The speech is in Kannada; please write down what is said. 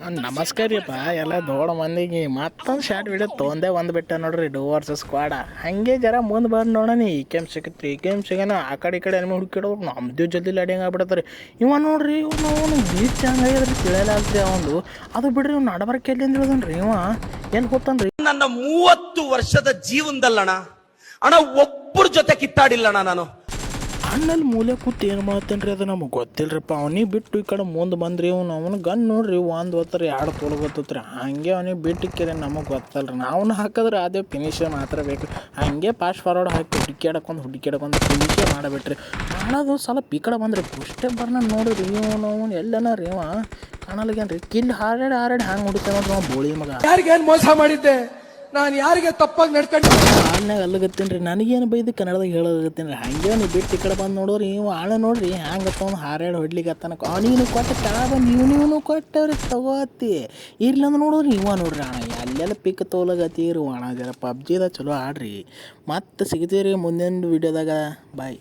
ನಮಸ್ಕಾರ ರೀಪ್ಪ ಎಲ್ಲ ದೊಡ್ಡ ಮಂದಿಗೆ ಮತ್ತೊಂದು ಶಾರ್ಟ್ ವಿಡಿಯೋ ತೊಂದೇ ಒಂದು ಬಿಟ್ಟೆ ನೋಡ್ರಿ ಡೂ ವರ್ಸಸ್ ಸ್ಕ್ವಾಡ ಹಂಗೆ ಜರ ಮುಂದೆ ಬಂದು ನೋಡೋಣ. ಈ ಕೆಮ್ ಸಿಗುತ್ತೆ ಈ ಕೆಮ್ ಸಿಗನ ಆ ಕಡೆ ಈ ಕಡೆ ಎನಿಮೆ ಹುಡುಕಿಡೋರು ನಮ್ದು ಜಲ್ದಿ ಲಡಿಂಗ್ ಆಗ್ಬಿಡತ್ತಾರೆ. ಇವ ನೋಡ್ರಿ, ಇವನು ಅವನು ಬೀಚ್ ಹಂಗಾಗಿದ್ರೆ ತಿಳಿಯಲಾಗ್ರಿ ಅವನು ಅದು ಬಿಡ್ರಿ, ಇವ್ನು ನಡಬರ್ಕೆ ಎಲ್ಲಿಂದ ಇಳ್ದನ್ರಿ ಇವ? ಏನು ಗೊತ್ತನ್ರಿ? ನನ್ನ ಮೂವತ್ತು ವರ್ಷದ ಜೀವನದಲ್ಲಣ ಅಣ್ಣ ಒಬ್ಬರ ಜೊತೆ ಕಿತ್ತಾಡಿಲ್ಲಣ್ಣ ನಾನು. ಅಣ್ಣಲ್ಲಿ ಮೂಲೆ ಕೂತು ಏನು ಮಾಡ್ತೇನ್ರಿ ಅದು ನಮಗೆ ಗೊತ್ತಿಲ್ರಿಪ್ಪ. ಅವನಿಗೆ ಬಿಟ್ಟು ಈ ಕಡೆ ಮುಂದೆ ಬಂದ್ರಿ ಅವ್ನು ಅವನು ಗನ್ ನೋಡ್ರಿ, ಒಂದು ಒತ್ತರ ಎರಡು ತೋಲ್ ಗೊತ್ತತ್ರಿ ಹಾಗೆ ಅವನಿಗೆ ಬಿಟ್ಟಿಕ್ಕಿರಿ ನಮಗೆ ಗೊತ್ತಲ್ರಿ. ನಾವು ಹಾಕಿದ್ರೆ ಅದೇ ಫಿನಿಶ್ ಮಾತ್ರ ಬೇಕು ಹಂಗೆ ಪಾಸ್ಟ್ ಫಾರ್ವರ್ಡ್ ಹಾಕಿ ಹುಡುಕ್ಯಾಡಕೊಂದು ಹುಡುಕ್ಯಾಡಕೊಂದು ಫಿನಿಶೇ ಮಾಡಿಬಿಟ್ರಿ. ಮಾಡೋದು ಸಲ ಈ ಕಡೆ ಬಂದ್ರಿ. ಪುಷ್ಟೇ ಬರ್ನ ನೋಡ್ರಿ ಇವನು, ಅವನು ಎಲ್ಲನ ರೀ ಇವ. ಕಾಣಲ್ಗೇನ್ರಿ. ಕಿಲ್ ಹಾರಾಡಿ ಹಾರಾಡಿ ಹಂಗೆ ಹುಡುಕ್ತಾನೆ ಬೋಳಿ ಮಗ. ಯಾರಿಗೇನು ಮೋಸ ಮಾಡಿದ್ದೆ? ನಾನು ಯಾರಿಗೆ ತಪ್ಪಾಗಿ ನಡ್ಕೊಂಡು ಆಳ್ನಾಗ ಅಲ್ಲಗತ್ತೀನಿ ನನಗೇನು ಬೈದು ಕನ್ನಡದಾಗ ಹೇಳೋದಾಗತ್ತೀನಿ ಹಂಗೆ ನೀವು ಬಿಟ್ಟು ಈ ಕಡೆ ಬಂದು ನೋಡೋರಿ, ನೀವು ಆಳ ನೋಡ್ರಿ, ಹ್ಯಾಂಗೆ ತೊಗೊಂಡು ಹಾರಾಡಿ ಹೊಡ್ಲಿಕ್ಕೆ ಅವನಿಗೂ ಕೊಟ್ಟು ಕೆಳ ಬಂದು ಇವ್ ನೀವು ಕೊಟ್ಟವ್ರಿ ತಗೋತಿ. ಇರ್ಲಿ ಅಂದ್ರೆ ನೋಡೋರಿ ಇವ ನೋಡ್ರಿ ಅಣ್ಣ, ಅಲ್ಲೆಲ್ಲ ಪಿಕ್ ತೋಲಗತ್ತೀರಿ, ಅಣ್ಣ ಜರ ಪಬ್ಜಿದಾಗ ಚಲೋ ಆಡ್ರಿ. ಮತ್ತೆ ಸಿಗ್ತೀವಿ ರೀ ಮುಂದಿನ ವಿಡಿಯೋದಾಗ ಬಾಯ್